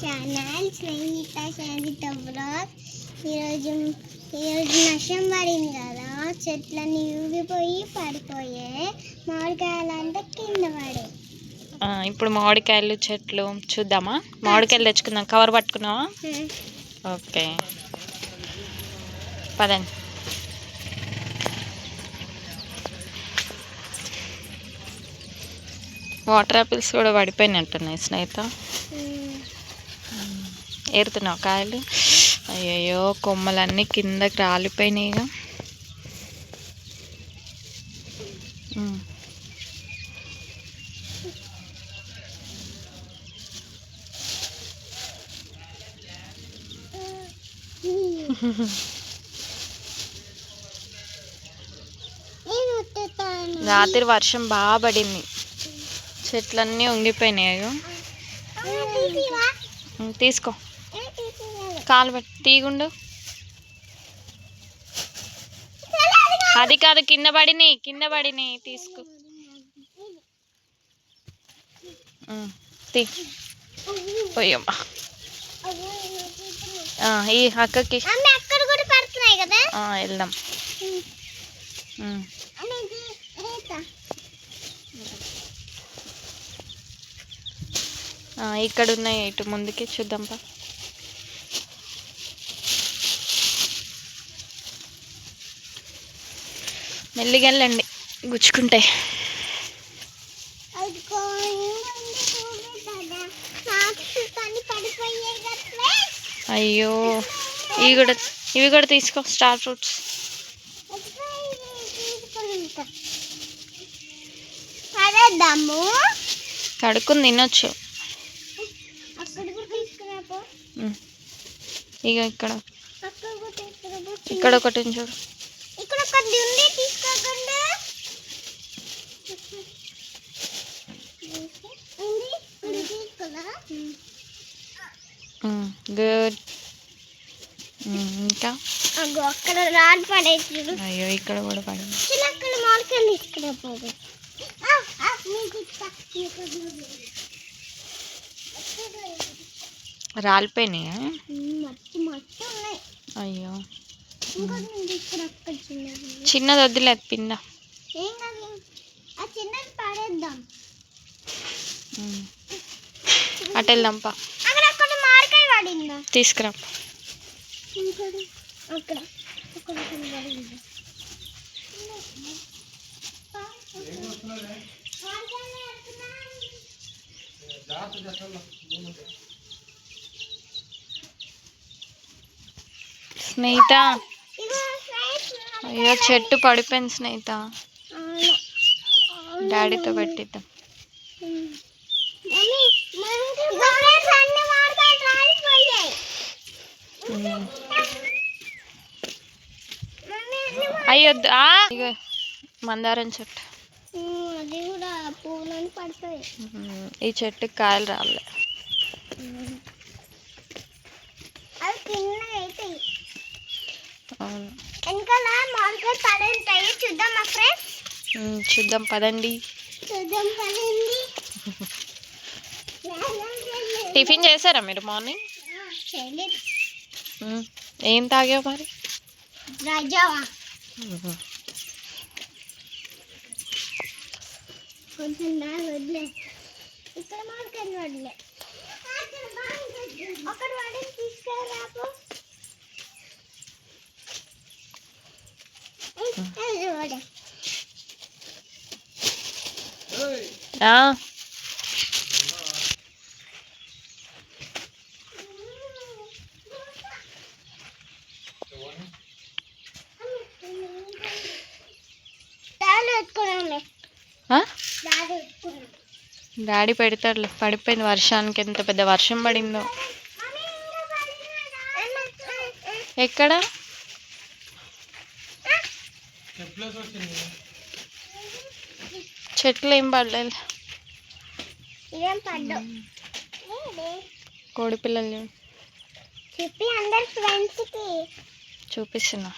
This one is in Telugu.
Channel Snehitha శాంతిత blog. ఈరోజు ఈరోజు నష్టం పడింది కదా చెట్లన్నీ ఊగిపోయి పడిపోయాయి మామిడికాయలంటే కింద పడే. ఇప్పుడు మామిడికాయలు చెట్లు చూద్దామా? మామిడికాయలు తెచ్చుకుందాం. కవర్ పట్టుకున్నావా? ఓకే. పదండి. వాటర్ యాపిల్స్ కూడా పడిపోయినట్టున్నాయి స్నేహిత. ఏరుతున్నావు కాయలు. అయ్యయ్యో కొమ్మలన్నీ కిందకి రాలిపోయినాయి ఇక ఉమ్. నేను ఉత్తుతాను రాత్రి వర్షం బాగా పడింది. చెట్లన్నీ ఉంగిపోయినాయి తీసుకో. కాలు పెట్టి తీగుండు. అది కాదు కింద పడినాయి కింద పడినాయి తీసుకో. పోయమ్మా ఈ అక్కకి. వెళ్దాం. ఇక్కడ ఉన్నాయి ఇటు ముందుకి చూద్దాం మెల్లిగా వెళ్ళండి గుచ్చుకుంటాయి. అయ్యో ఇవి కూడా ఇవి కూడా తీసుకో స్టార్ ఫ్రూట్స్. కడుక్కుని తినొచ్చు. ఇక ఇక్కడ. ఇక్కడ ఒకటి చూడు ఇక్కడ ఒకటి ఉంది తీసుకోకుండా గుడ్. ఇంకా? అగో అక్కడ రాడ్ పడేసి అయ్యో ఇక్కడ కూడా పడింది. అక్కడ నీకు ఇస్తా నీకు రాలిపోయినాయా? అయ్యో ఇంకోటి నేను తీసుకురా అక్కడ చిన్నది వద్దులేదు పింద. అటు వెళ్దాంపా తీసుకురా. స్నేహిత. అయ్యో చెట్టు పడిపోయింది స్నేహిత. డాడీతో పెట్టిద్దాం. అయ్యొద్దు ఇగో మందారం చెట్టు. ఈ చెట్టుకి కాయలు రాలే. అవును. ఉంటాయి చూద్దాం మా ఫ్రెండ్స్ ఉమ్, చూద్దాం పదండి. చూద్దాం టిఫిన్ చేశారా మీరు మార్నింగ్. ఏం తాగావు మరి? రాజావా. కొంచెం వదిలే. ఇక్కడ డాడీ పెడతాడు పడిపోయింది వర్షానికి. ఎంత పెద్ద వర్షం పడిందో. ఎక్కడ? చెట్లు ఏం పడలేదు. కోడి పిల్లలు చెప్పి అందరు ఫ్రెండ్స్కి చూపిస్తున్నా.